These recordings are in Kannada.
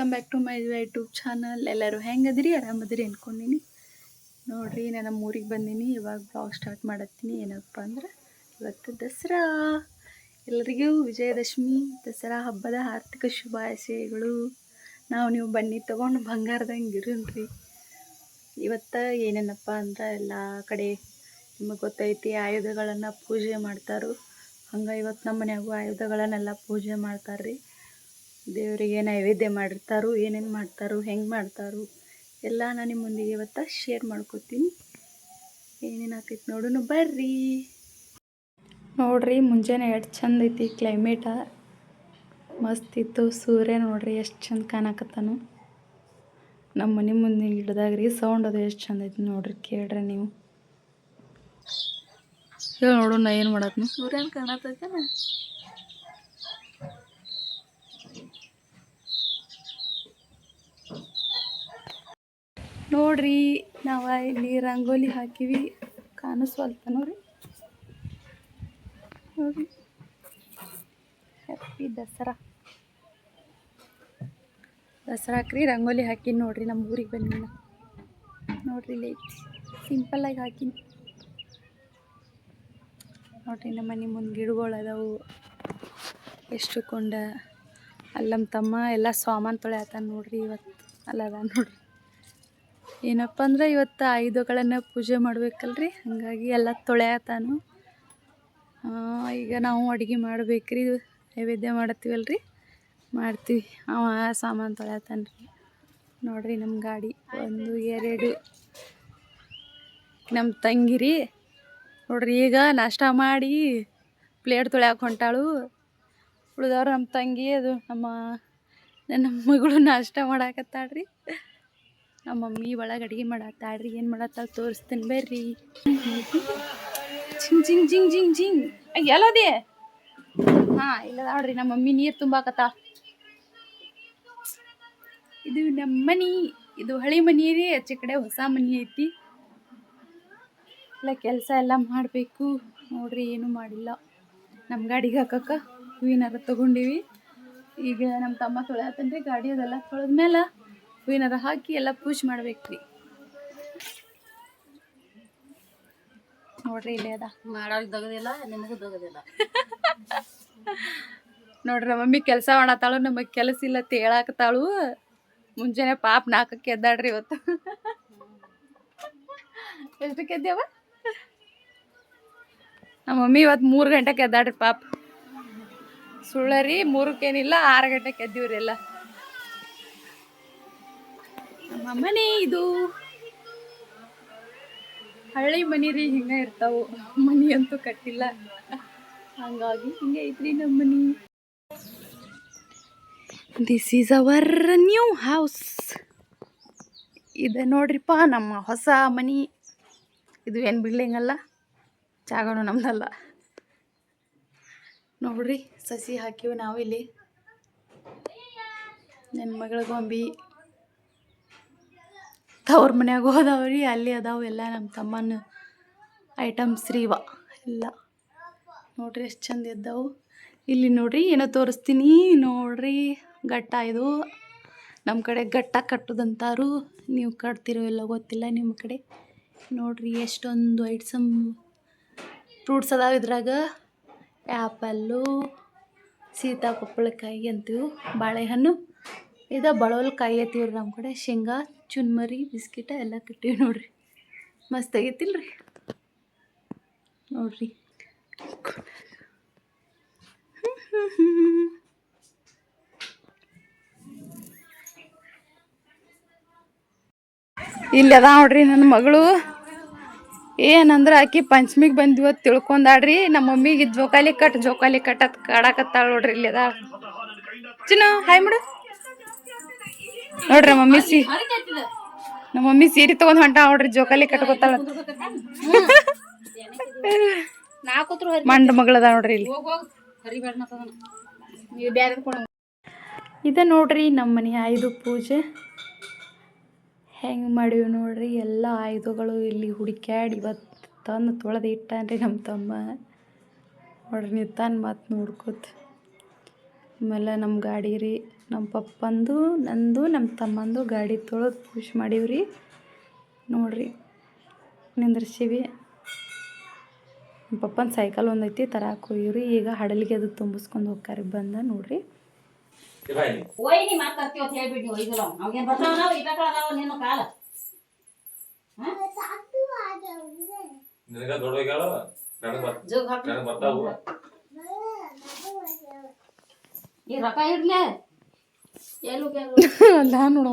Welcome back to my YouTube channel ಎಲ್ಲರೂ ಹೆಂಗದಿರಿ? ಆರಾಮದಿರಿ ಅನ್ಕೊಂಡಿನಿ. ನೋಡ್ರಿ ನಾನು ನಮ್ಮ ಊರಿಗೆ ಬಂದೀನಿ. ಇವಾಗ ಬ್ಲಾಗ್ ಸ್ಟಾರ್ಟ್ ಮಾಡತ್ತೀನಿ. ಏನಪ್ಪ ಅಂದ್ರೆ, ಇವತ್ತು ದಸರಾ. ಎಲ್ಲರಿಗೂ ವಿಜಯದಶಮಿ, ದಸರಾ ಹಬ್ಬದ ಆರ್ಥಿಕ ಶುಭಾಶಯಗಳು. ನಾವು ನೀವು ಬನ್ನಿ, ತೊಗೊಂಡು ಬಂಗಾರದಂಗೆ ಇರೋಣ್ರಿ ಇವತ್ತು ಏನೇನಪ್ಪ ಅಂದ್ರೆ, ಎಲ್ಲ ಕಡೆ ನಿಮಗೆ ಗೊತ್ತೈತಿ, ಆಯುಧಗಳನ್ನು ಪೂಜೆ ಮಾಡ್ತಾರೋ. ಹಂಗೆ ಇವತ್ತು ನಮ್ಮ ಮನ್ಯಾಗೂ ಆಯುಧಗಳನ್ನೆಲ್ಲ ಪೂಜೆ ಮಾಡ್ತಾರೆ ದೇವರಿಗೆ ನೈವೇದ್ಯ ಮಾಡಿರ್ತಾರೋ, ಏನೇನು ಮಾಡ್ತಾರೋ, ಹೆಂಗೆ ಮಾಡ್ತಾರೋ ಎಲ್ಲ ನಾನು ನಿಮ್ಮ ಮುಂದಿಗೆ ಇವತ್ತು ಶೇರ್ ಮಾಡ್ಕೋತೀನಿ. ಏನೇನು ಆಕೈತಿ ನೋಡೋಣ ಬರ್ರಿ. ನೋಡ್ರಿ, ಮುಂಜಾನೆ ಎಷ್ಟು ಚಂದ ಐತಿ ಕ್ಲೈಮೇಟ ಮಸ್ತ್ ಇತ್ತು, ಸೂರ್ಯ ನೋಡ್ರಿ ಎಷ್ಟು ಚಂದ ಕಾಣಕತ್ತಾನು. ನಮ್ಮ ಮನೆ ಮುಂದೆ ಗಿಡದಾಗ ರೀ ಸೌಂಡ್ ಅದು ಎಷ್ಟು ಚಂದ ಐತಿ ನೋಡ್ರಿ, ಕೇಳ್ರಿ ನೀವು. ಹೇಳಿ ನೋಡೋಣ ಏನು ಮಾಡತ್ನು ಸೂರ್ಯನ ಕಾಣತೈತೇನ? ನೋಡ್ರಿ, ನಾವು ಇಲ್ಲಿ ರಂಗೋಲಿ ಹಾಕಿವಿ. ಕಾಣಿಸ್ವಲ್ಪ ನೋಡ್ರಿ ನೋಡ್ರಿ. ಹ್ಯಾಪಿ ದಸರಾ. ದಸರಾಕ್ರಿ ರಂಗೋಲಿ ಹಾಕಿನಿ ನೋಡ್ರಿ ನಮ್ಮ ಊರಿಗೆ ಬನ್ನಿ. ನೋಡ್ರಿ ಸಿಂಪಲ್ ಸಿಂಪಲ್ಲಾಗಿ ಹಾಕಿನಿ. ನೋಡ್ರಿ ನಮ್ಮ ಮನೆ ಮುಂದೆ ಗಿಡಗಳು ಅದಾವು. ಎಷ್ಟು ಕೊಂಡ ಅಲ್ಲಮ್ಮ ತಮ್ಮ ಎಲ್ಲ ಸಾಮಾನು ತೊಳೆಯತ್ತಾನ ನೋಡ್ರಿ ಇವತ್ತು. ಅಲ್ಲದ ನೋಡ್ರಿ. ಏನಪ್ಪ ಅಂದ್ರೆ ಇವತ್ತು ಆಯುಧಗಳನ್ನು ಪೂಜೆ ಮಾಡ್ಬೇಕಲ್ರಿ. ಹಾಗಾಗಿ ಎಲ್ಲ ತೊಳೆಯತಾನು ಈಗ ನಾವು ಅಡುಗೆ ಮಾಡ್ಬೇಕ್ರಿ. ನೈವೇದ್ಯ ಮಾಡತ್ತೀವಲ್ರಿ? ಮಾಡ್ತೀವಿ. ಅವ ಸಾಮಾನು ತೊಳೆಯತಾನ ರೀ ನೋಡ್ರಿ ನಮ್ಮ ಗಾಡಿ. ಒಂದು, ಎರಡು. ನಮ್ಮ ತಂಗಿರಿ. ನೋಡ್ರಿ, ಈಗ ನಾಷ್ಟ ಮಾಡಿ ಪ್ಲೇಟ್ ತೊಳ್ಯಾಕೆ ಹೊಂಟಾಳು. ಉಳಿದವ್ರು ನಮ್ಮ ತಂಗಿ, ಅದು ನಮ್ಮ ನನ್ನ ಮಗಳು ನಾಷ್ಟ ಮಾಡಾಕತ್ತಾಳ್ರಿ. ನಮ್ಮ ಮಮ್ಮಿ ಒಳಗೆ ಅಡುಗೆ ಮಾಡತ್ತಾಳ್ರಿ ಏನು ಮಾಡತ್ತಾಳ ತೋರಿಸ್ತೀನಿ ಬರ್ರಿ. ಜಿಂಗ್ ಜಿಂಗ್ ಜಿಂಗ್ ಜಿಂಗ್ ಜಿಂಗ್. ಎಲ್ಲದೇ ಹಾಂ ನೋಡ್ರಿ, ನಮ್ಮ ಮಮ್ಮಿ ನೀರು ತುಂಬಾಕತ್ತ. ಇದು ನಮ್ಮ ಮನೆ, ಇದು ಹಳೆ ಮನೆ ರೀ, ಆಚೆ ಕಡೆ ಹೊಸ ಮನೆ ಐತಿ. ಇಲ್ಲ ಕೆಲಸ ಎಲ್ಲ ಮಾಡಬೇಕು. ನೋಡ್ರಿ, ಏನು ಮಾಡಿಲ್ಲ. ನಮ್ಮ ಗಾಡಿಗೆ ಹಾಕಕ್ಕೆ ಹೂವಿನಾರ ತೊಗೊಂಡಿವಿ. ಈಗ ನಮ್ಮ ತಮ್ಮ ತೊಳೆಯತ್ತನ್ರಿ ಗಾಡಿ ಅದೆಲ್ಲ ತೊಳೆದ್ಮೇಲೆ ಹೂವಿನಾರ ಹಾಕಿ ಎಲ್ಲ ಪೂಜೆ ಮಾಡ್ಬೇಕ್ರಿ ನೋಡ್ರಿ ಇಲ್ಲೇ ಅದ. ಮಾಡೋರಿಗೆ ದಗದಿಲ್ಲ ನಿಮಗೂ ದಗದಿಲ್ಲ. ನೋಡ್ರಿ ನಮ್ಮ ಮಮ್ಮಿ ಕೆಲಸ ಮಾಡತ್ತಾಳು ನಮಗೆ ಕೆಲಸ ಇಲ್ಲ ತೇಳಾಕತ್ತಾಳು ಮುಂಜಾನೆ ಪಾಪ ನಾಲ್ಕಕ್ಕೆ ಎದ್ದಾಡ್ರಿ ಇವತ್ತು. ಎಷ್ಟಕ್ಕೆ ಎದ್ದೇವ? ನಮ್ಮ ಮಮ್ಮಿ ಇವತ್ತು ಮೂರು ಗಂಟೆಗೆ ಎದ್ದಾಡ್ರಿ ಪಾಪ. ಸುಳ್ಳರಿ ಮೂರಕ್ಕೇನಿಲ್ಲ ಆರು ಗಂಟೆಗೆ ಎದ್ದೀವ್ರಿ ಎಲ್ಲ. ಮನೆ ಇದು. ಹಳ್ಳಿ ಮನಿ ರೀ ಹಿಂಗೆ ಇರ್ತಾವು. ಮನಿ ಅಂತೂ ಕಟ್ಟಿಲ್ಲ. ಹಂಗಾಗಿ ಹಿಂಗೆ ಐತ್ರಿ ನಮ್ಮ ಮನಿ this is our new house ಇದೆ ನೋಡ್ರಿಪ್ಪ ನಮ್ಮ ಹೊಸ ಮನಿ. ಇದು ಏನು ಬಿಲ್ಡಿಂಗ್ ಅಲ್ಲ? ಜಾಗನು ನಮ್ದಲ್ಲ. ನೋಡ್ರಿ, ಸಸಿ ಹಾಕಿವಿ ನಾವು ಇಲ್ಲಿ ನನ್ನ ಮಗಳ ಗೊಂಬಿ. ತವ್ರ ಮನ್ಯಾಗ ಹೋದವ್ರಿ ಅಲ್ಲಿ ಅದಾವ ಎಲ್ಲ ನಮ್ಮ ತಮ್ಮನ ಐಟಮ್ಸ್ ರೀ ಇವ ಎಲ್ಲ. ನೋಡ್ರಿ ಎಷ್ಟು ಚಂದ ಇದ್ದಾವು ಇಲ್ಲಿ ನೋಡ್ರಿ ಏನೋ ತೋರಿಸ್ತೀನಿ, ನೋಡ್ರಿ ಗಟ್ಟ ಇದು. ನಮ್ಮ ಕಡೆ ಗಟ್ಟ ಕಟ್ಟುದಂತಾರು, ನೀವು ಕಟ್ತಿರೋ ಇಲ್ಲ ಗೊತ್ತಿಲ್ಲ ನಿಮ್ಮ ಕಡೆ. ನೋಡ್ರಿ ಎಷ್ಟೊಂದು ಐಟ್ಸಮ್ ಫ್ರೂಟ್ಸ್ ಅದಾವ ಇದ್ರಾಗ. ಆ್ಯಪಲ್ಲು ಸೀತಾಕೊಪ್ಪಳಕಾಯಿ ಅಂತೀವಿ, ಬಾಳೆಹಣ್ಣು. ಇದು ಬಳವಲ್ಕಾಯಿ ಐತಿವ್ರಿ ನಮ್ಮ ಕಡೆ, ಶೇಂಗಾ. ಚುನ್ಮರಿ, ಬಿಸ್ಕಿಟ ಎಲ್ಲ ಕಟ್ಟಿವಿ ನೋಡ್ರಿ. ಮಸ್ತ್ ಆಗೈತಿಲ್ರಿ. ನೋಡ್ರಿ. ಇಲ್ಲಿ ಅದ ನೋಡ್ರಿ ನನ್ನ ಮಗಳು. ಏನಂದ್ರೆ ಆಕಿ ಪಂಚಮಿಗೆ ಬಂದಿವತ್ತು ತಿಳ್ಕೊಂಡಾಡ್ರಿ ನಮ್ಮ ಮಮ್ಮಿಗೆ ಜೋಕಾಲಿ ಕಟ್ ಜೋಕಾಲಿ ಕಟ್ ಅದ್ ಕಾಡಕತ್ತಾಳ ನೋಡ್ರಿ ಇಲ್ಲಿ ಅದ ಚಿನ್ನು, ಹಾಯ್ ಮಾಡು. ನೋಡ್ರಿ ಮಮ್ಮಿ ಸಿ ನಮ್ಮ ಮಮ್ಮಿ ಸೀರೆ ತಗೊಂಡ್ ಹೊಂಟ ನೋಡ್ರಿ ಜೋಕಾಲಿ ಕಟ್ಕೋತಾಳ. ಮಂಡ ಮಗಳದ ನೋಡ್ರಿ ಇಲ್ಲಿ. ಇದ ನೋಡ್ರಿ ನಮ್ಮ ಮನೆ ಆಯುಧ ಪೂಜೆ. ಹೆಂಗೆ ಮಾಡೀವಿ ನೋಡ್ರಿ ಎಲ್ಲ ಆಯುಧಗಳು ಇಲ್ಲಿ ಹುಡುಕ್ಯಾಡಿ ಇವತ್ತು ತಂದು ತೊಳೆದು ಇಟ್ಟಾನ್ರಿ ನಮ್ಮ ತಮ್ಮ. ನೋಡ್ರಿ ನಿಂತಾನ ಮತ್ತು ನೋಡ್ಕೋತ. ಆಮೇಲೆ ನಮ್ಮ ಗಾಡಿ ರೀ. ನಮ್ಮ ಪಪ್ಪಂದು ನಂದು ನಮ್ಮ ತಮ್ಮಂದು ಗಾಡಿ ತೊಳೆದು ಪುಷ್ ರೀ. ನೋಡ್ರಿ ನಿಂದ್ರಿಸೀವಿ ನಮ್ಮ ಪಪ್ಪನ ಸೈಕಲ್ ಒಂದೈತಿ ತರಾಕ್ ಹೋಗಿವ್ರಿ ಈಗ ಹಡಲಿಗೆ ಅದು ತುಂಬಿಸ್ಕೊಂಡು ಹೋಗ್ತಾರೆ ಬಂದ ನೋಡ್ರಿ ಅಂತ ಹೇಳ್ಬಿಟ್ಟು ನೀವು ಒಯ್ದಿಲ್ಲ ಅವ್ಗೇನು ಬರ್ತಾವ ನಾವು ಇಟ್ಟಾಕಳ ಅದಾವ ನಿನ್ನ ಕಾಲ ನಿನಗ ದೊಡ್ಡವಾಗ್ಯಾವ ನನಗೆ ಬರ್ ಜಗ್ ಹಾಕಿ ನನಗೆ ಬರ್ತಾವು ಈ ರೊಕ್ಕ ಇಡ್ಲೆ? ಎಲ್ಲೂ ಅಲ್ಲ ನೋಡ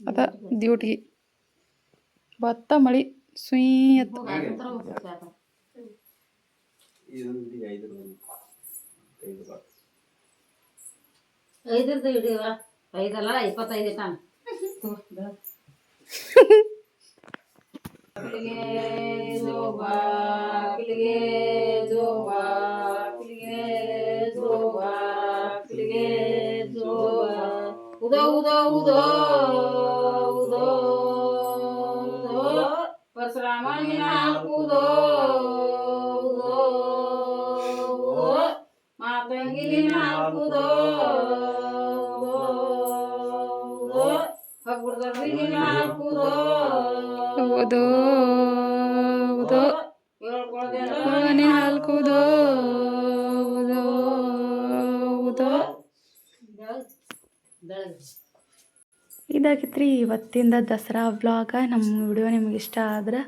ಅದ ಡ್ಯೂಟಿ. ಭತ್ತ ಮಳಿ ಸುಯ್ ಎತ್ತ ಐದರದ್ದು ಹಿಡಿಯುವ? ಐದಲ್ಲ ಇಪ್ಪತ್ತೈದು ಇಟ್ಟಾನ ಕಿಲಿಗೆ ಉದೋ ಉದೋ ಉದೋ ಉದೋ ಉದೋ ಪರಶುರಾಮನಿಗೆ ನಾಲ್ಕು ಉದೋ ಉದೋ ಉದೋ ಮಾತಂಗಿಲಿ ನಾಲ್ಕು ಉದೋ ಉದೋ ಉದೋ ಕಬ್ಬುರ್ದವ್ರಿಗೆ ನಾಲ್ಕು ಉದೋ ಓದೋ ಓದೋ ನೀ ಹಾಲ್ಕುದೋ ಓದೋ ರೀ ಇದಾಗಿತ್ರಿ ಇವತ್ತಿಂದ ದಸರಾ ವ್ಲಾಗ ನಮ್ಮ ವಿಡಿಯೋ ನಿಮ್ಗೆ ಇಷ್ಟ ಆದ್ರೆ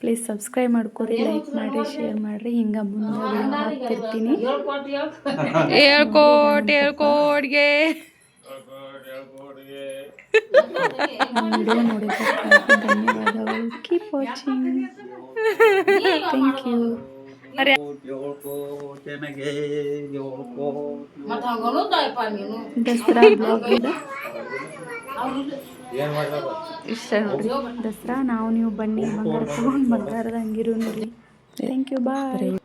ಪ್ಲೀಸ್ ಸಬ್ಸ್ಕ್ರೈಬ್ ಮಾಡ್ಕೊರಿ ಲೈಕ್ ಮಾಡಿರಿ ಶೇರ್ ಮಾಡಿರಿ. ಹಿಂಗೆ ಮುಂದೆ ಹಾಕ್ತಿರ್ತೀನಿ. ಹೇಳ್ಕೋಟ್ ಹೇಳ್ಕೋಟ್ಗೆ ವಿಡಿಯೋ ನೋಡಿದ್ದಕ್ಕಾಗಿ ಧನ್ಯವಾದಗಳು. ಕೀಪ್ ವಾಚಿಂಗ್ ಥ್ಯಾಂಕ್ ಯು ಮತ್ತೆ ಹಂಗನು ತಾಯ್ಪ ನೀನು ದಸರಾ ಬ್ಲಾಗ್ ಇದೆ. ಇಷ್ಟ ನೋಡ್ರಿ. ದಸರಾ ನಾವು ನೀವು ಬನ್ನಿ ಬಂಗಾರ ತಗೊಂಡು ಬಂಗಾರದ ಹಂಗಿರು ನೋಡ್ರಿ. Thank you bye